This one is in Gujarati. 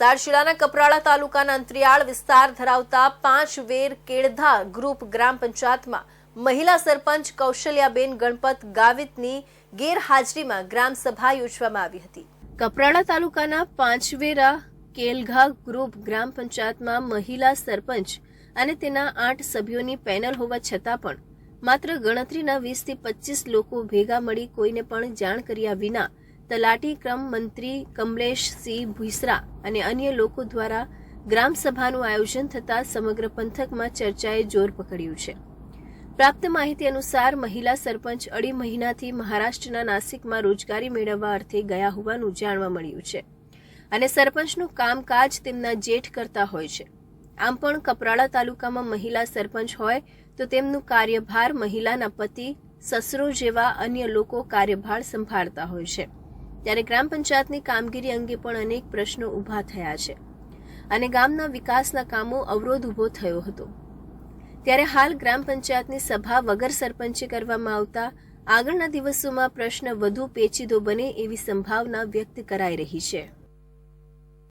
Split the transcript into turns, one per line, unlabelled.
જિલ્લાના કપરાળા તાલુકાના અંતરિયાળ વિસ્તાર ધરાવતા પાંચ વેર કેળધા ગ્રુપ ગ્રામ પંચાયતમાં મહિલા સરપંચ કૌશલ્યાબેન ગણપત ગાવિતની ગેરહાજરીમાં ગ્રામ સભા યોજવામાં આવી હતી. કપરાળા તાલુકાના પાંચવેરા કેલઘા ગ્રુપ ગ્રામ પંચાયતમાં મહિલા સરપંચ અને તેના આઠ સભ્યોની પેનલ હોવા છતાં પણ માત્ર ગણતરીના વીસથી પચીસ લોકો ભેગા મળી કોઈને પણ જાણ કર્યા વિના તલાટી ક્રમ મંત્રી કમલેશસિંહ ભુઈસરા અને અન્ય લોકો દ્વારા ગ્રામસભાનું આયોજન થતાં સમગ્ર પંથકમાં ચર્ચાએ જોર પકડ્યું છે. પ્રાપ્ત માહિતી અનુસાર મહિલા સરપંચ અઢી મહિનાથી મહારાષ્ટ્રના નાસિકમાં રોજગારી મેળવવા અર્થે ગયા હોવાનું જાણવા મળ્યું છે અને સરપંચનું કામકાજ તેમના જેઠ કરતા હોય છે. આમ પણ કપરાળા તાલુકામાં મહિલા સરપંચ હોય તો તેમનું કાર્યભાર મહિલાના પતિ, સસરો જેવા અન્ય લોકો કાર્યભાર સંભાળતા હોય છે. ત્યારે ગ્રામ પંચાયતની કામગીરી અંગે પણ અનેક પ્રશ્નો ઊભા થયા છે અને ગામના વિકાસના કામો અવરોધ ઊભો થયો હતો. ત્યારે હાલ ગ્રામ પંચાયતની સભા વગર સરપંચે કરવામાં આવતા આગળના દિવસોમાં પ્રશ્ન વધુ પેચીદો બને એવી સંભાવના વ્યક્ત કરાઈ રહી છે.